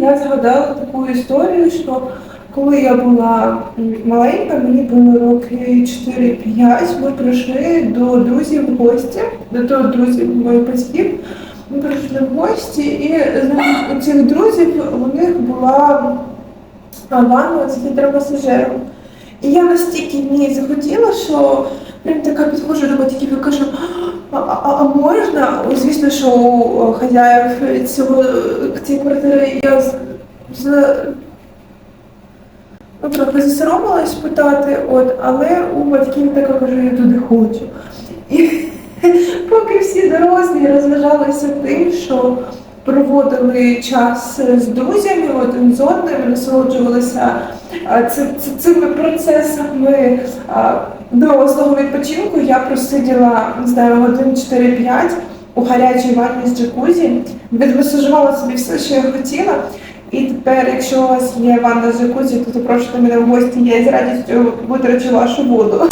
я згадала таку історію, що коли я була маленька, мені було роки 4-5, ми прийшли до друзів в гості, до того друзів моїх батьків. Ми прийшли в гості, і у цих друзів у них була ванна з гідромасажером. І я настільки в ній захотіла, що прям така підходжу до батьків і кажу, а, а, а можна? Звісно, що у хазяїв цього цієї квартири я з ну, трохи засоромилась питати, от, але у батьків така кажу, я туди хочу. І поки всі дорослі розважалися тим, що проводили час з друзями один з одним, насолоджувалися цими процесами а, дорослого відпочинку, я просиділа, не знаю, годин 4-5 у гарячій ванні з джакузі, відмасажувала собі все, що я хотіла. І тепер, якщо у вас є ванна з джакузі, то запрошуйте мене в гості, я з радістю витрачу вашу воду.